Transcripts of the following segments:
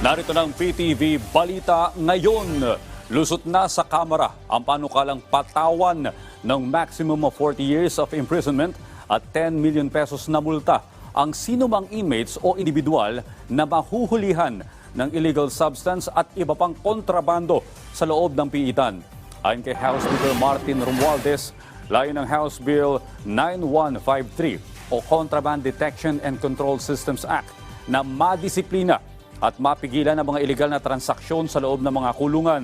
Narito ng PTV Balita ngayon. Lusot na sa Kamara ang panukalang patawan ng maximum of 40 years of imprisonment at 10 million pesos na multa ang sinumang inmates o individual na mahuhulihan ng illegal substance at iba pang kontrabando sa loob ng piitan. Ayon kay House Speaker Martin Romualdez, layo ng House Bill 9153 o Contraband Detection and Control Systems Act na madisiplina at mapigilan ang mga ilegal na transaksyon sa loob ng mga kulungan.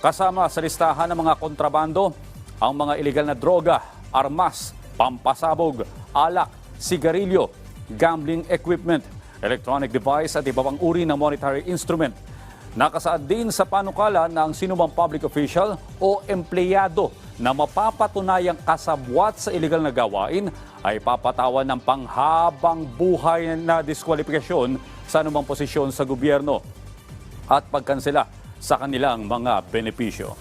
Kasama sa listahan ng mga kontrabando, ang mga ilegal na droga, armas, pampasabog, alak, sigarilyo, gambling equipment, electronic device at iba pang uri ng monetary instrument. Nakasaad din sa panukala ang sinumang public official o empleyado na mapapatunayang kasabwat sa illegal na gawain ay papatawan ng panghabang buhay na diskwalifikasyon sa anumang posisyon sa gobyerno at pagkansela sa kanilang mga benepisyo.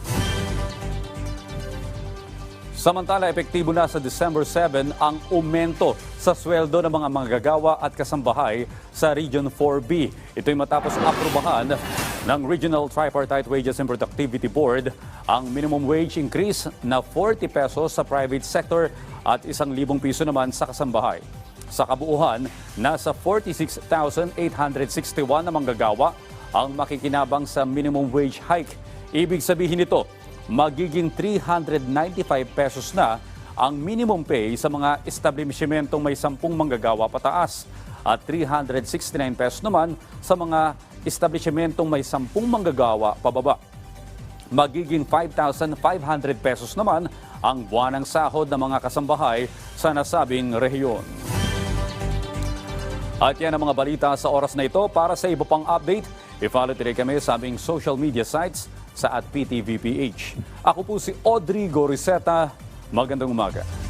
Samantala, epektibo na sa December 7 ang aumento sa sweldo ng mga manggagawa at kasambahay sa Region 4B. Ito'y matapos aprubahan ng Regional Tripartite Wages and Productivity Board ang minimum wage increase na 40 pesos sa private sector at 1,000 piso naman sa kasambahay. Sa kabuuhan, nasa 46,861 na manggagawa ang makikinabang sa minimum wage hike. Ibig sabihin nito, magiging 395 pesos na ang minimum pay sa mga establishmentong may 10 manggagawa pataas at 369 pesos naman sa mga establishmentong may 10 manggagawa pababa. Magiging 5,500 pesos naman ang buwanang sahod ng mga kasambahay sa nasabing rehiyon. At yan ang mga balita sa oras na ito. Para sa iba pang update, i-follow tuloy kami sa aming social media sites sa at PTVPH. Ako po si Audrey Goriseta. Magandang umaga.